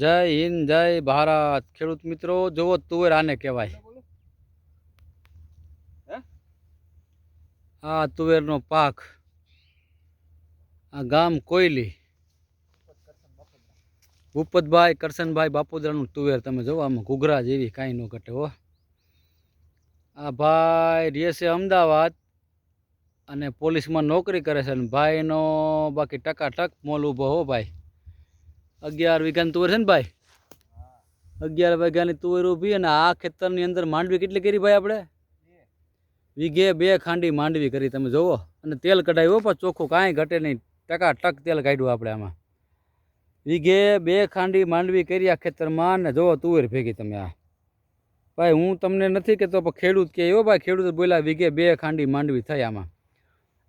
જય હિન્દ જય ભારત. ખેડૂત મિત્રો જુઓ તુવેર આને કહેવાય. આ તુવેરનો પાક આ ગામ કોયલી. ભૂપતભાઈ કરશનભાઈ બાપુદરાનું તુવેર તમે જોવો આમાં ઘૂઘરા જેવી કાંઈ ન ઘટે હો. આ ભાઈ રહેશે અમદાવાદ અને પોલીસમાં નોકરી કરે છે અને ભાઈનો બાકી ટકાટક મોલ ઊભો હો ભાઈ. અગિયાર વીઘાની તુવેર છે ને ભાઈ? અગિયાર વીઘાની તુવેર ઊભી અને આ ખેતરની અંદર માંડવી કેટલી કરી ભાઈ આપણે? વીઘે બે ખાંડી માંડવી કરી, તમે જોવો. અને તેલ કઢાવ્યો પણ ચોખ્ખું કાંઈ ઘટે નહીં. ટકા ટક તેલ કાઢ્યું આપણે આમાં. વીઘે બે ખાંડી માંડવી કરી આ ખેતરમાં ને જોવો, તુવેર ભેગી તમે આ. ભાઈ, હું તમને નથી કહેતો, પણ ખેડૂત કે એવો ભાઈ, ખેડૂત બોલ્યા, વીઘે બે ખાંડી માંડવી થઈ આમાં.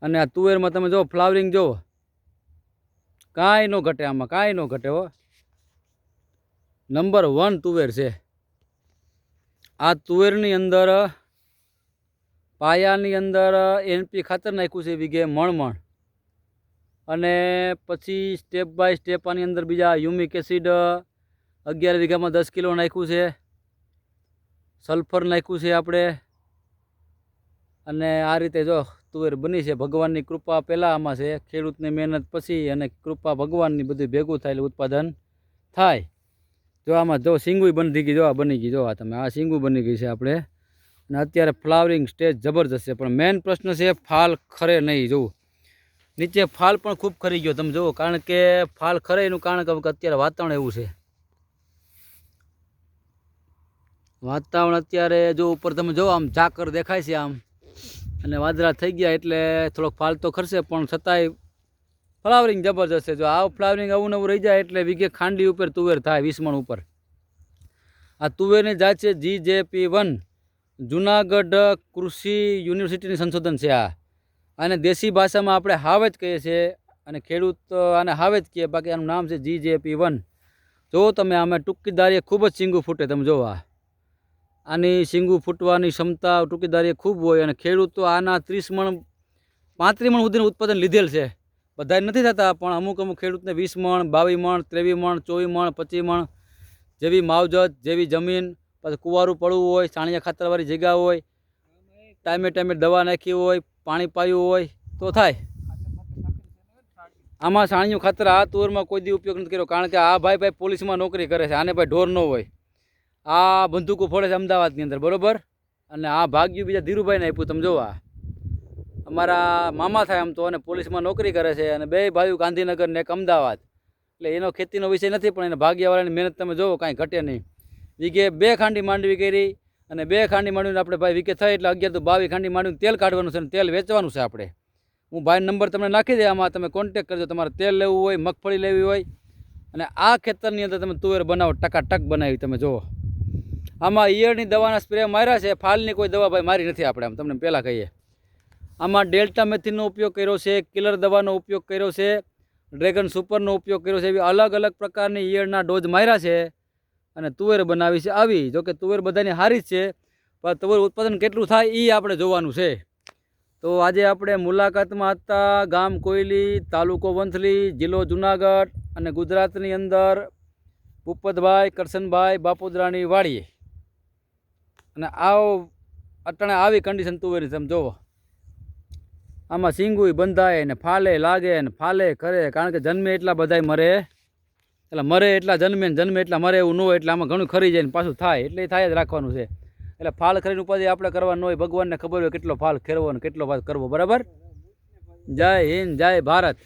અને આ તુવેરમાં તમે જો ફ્લાવરિંગ જુઓ કાંઈ ન ઘટે આમાં, કાંઈ ન ઘટે હો. નંબર વન તુવેર છે. આ તુવેરની અંદર, પાયાની અંદર એનપી ખાતર નાખ્યું છે વીઘે મણમણ અને પછી સ્ટેપ બાય સ્ટેપ આની અંદર બીજા યુમિક એસિડ અગિયાર વીઘામાં દસ કિલો નાખ્યું છે. સલ્ફર નાખ્યું છે આપણે. અને આ રીતે જો તુવેર બની છે. ભગવાનની કૃપા પહેલાં આમાં છે. ખેડૂતની મહેનત પછી અને કૃપા ભગવાનની બધું ભેગું થાય ઉત્પાદન થાય. જો આમાં જો સિંગુઈ બની ગઈ, જો આ બની ગઈ, જો આ તમે, આ સિંગુ બની ગઈ છે આપણે. અને અત્યારે ફ્લાવરિંગ સ્ટેજ જબરજસ્ત છે. પણ મેઇન પ્રશ્ન છે, ફાલ ખરે નહીં જોવું નીચે ફાલ પણ ખૂબ ખરી ગયો, તમે જુઓ. કારણ કે ફાલ ખરે એનું કારણ કે અત્યારે વાતાવરણ એવું છે. વાતાવરણ અત્યારે જો ઉપર તમે જો આમ ઝાકર દેખાય છે આમ. અને વાદળા થઈ ગયા એટલે થોડોક ફાલતો તો પણ છતાંય ફ્લાવરિંગ જબરજસ્ત છે. જો આ ફ્લાવરિંગ આવું નવું રહી જાય એટલે વીઘે ખાંડી ઉપર તુવેર થાય, વીસમણ ઉપર. આ તુવેરની જાત છે જી જે પી વન, જુનાગઢ કૃષિ યુનિવર્સિટીની સંશોધન છે આ. અને દેશી ભાષામાં આપણે હાવેજ કહીએ છીએ અને ખેડૂત આને હાવેજ જ કહે બાકી આનું નામ છે જી જે પી વન. જો તમે આમાં ટૂંકીદારીએ ખૂબ જ ચીંગું ફૂટે, તમે જોવો આની શીંગું ફૂટવાની ક્ષમતા, ટૂંકીદારી ખૂબ હોય અને ખેડૂતો આના ત્રીસ મણ, પાંત્રીસ મણ સુધીનું ઉત્પાદન લીધેલ છે. બધા નથી થતા, પણ અમુક અમુક ખેડૂતને વીસ મણ, બાવીસ મણ, ત્રેવીસ મણ, ચોવીસ મણ, પચીસ મણ જેવી માવજત, જેવી જમીન, પછી કુવારું પડવું હોય, છાણિયા ખાતરવાળી જગ્યા હોય, ટાઈમે ટાઈમે દવા નાખી હોય, પાણી પાયું હોય, તો થાય. આમાં છાણિયું ખાતર આ તુવરમાં કોઈ દી ઉપયોગ નથી કર્યો, કારણ કે આ ભાઈ ભાઈ પોલીસમાં નોકરી કરે છે, આને ભાઈ ઢોર ન હોય. આ બંદૂકો ફોડે છે અમદાવાદની અંદર, બરોબર? અને આ ભાગ્યું બીજા ધીરુભાઈને આપ્યું, તમે જોવા અમારા મામા થાય આમ તો, અને પોલીસમાં નોકરી કરે છે, અને બે ભાઈઓ ગાંધીનગર ને એક અમદાવાદ. એટલે એનો ખેતીનો વિષય નથી, પણ એને ભાગ્યવાળાની મહેનત તમે જોવો, કાંઈ ઘટે નહીં. વીઘે બે ખાંડી માંડવી કરી, અને બે ખાંડી માંડવીને આપણે ભાઈ વીઘે થાય એટલે અગિયાર તો બાવીસ ખાંડી માંડવીને તેલ કાઢવાનું છે, અને તેલ વેચવાનું છે આપણે. હું ભાઈ નંબર તમને નાખી દે, આમાં તમે કોન્ટેક કરજો, તમારે તેલ લેવું હોય, મગફળી લેવી હોય, અને આ ખેતરની અંદર તમે તુવેર બનાવો ટકા ટક બનાવી, તમે જુઓ આમાં ઈયળની દવાના સ્પ્રે માર્યા છે, ફાલની કોઈ દવા ભાઈ મારી નથી આપણે આમ, તમને પહેલાં કહીએ. આમાં ડેલ્ટા મેથીનનો ઉપયોગ કર્યો છે, કિલર દવાનો ઉપયોગ કર્યો છે, ડ્રેગન સુપરનો ઉપયોગ કર્યો છે, એવી અલગ અલગ પ્રકારની ઈયળના ડોઝ માર્યા છે અને તુવેર બનાવી છે આવી. જોકે તુવેર બધાની હારી જ છે, પણ તુવેર ઉત્પાદન કેટલું થાય એ આપણે જોવાનું છે. તો આજે આપણે મુલાકાતમાં હતા ગામ કોયલી, તાલુકો વંથલી, જિલ્લો જુનાગઢ અને ગુજરાતની અંદર ભૂપતભાઈ કરશનભાઈ બાપુદરાની વાડીએ. અને આવો અટાણે આવી કન્ડિશન તુવેરી તમે જોવો. આમાં સિંગુય બંધાય ને ફાલે, લાગે ને ફાલે, કરે, કારણ કે જન્મે એટલા બધા મરે. એટલે મરે એટલા જન્મે ને જન્મે એટલા મરે એવું ન હોય, એટલે આમાં ઘણું ખરી જાય ને પાછું થાય, એટલે થાય જ રાખવાનું છે. એટલે ફાલ ખરીને ઉપાધિ આપણે કરવાનું હોય, ભગવાનને ખબર હોય કેટલો ફાલ ખેરવો ને કેટલો ફાલ કરવો, બરાબર? જય હિન્દ, જય ભારત.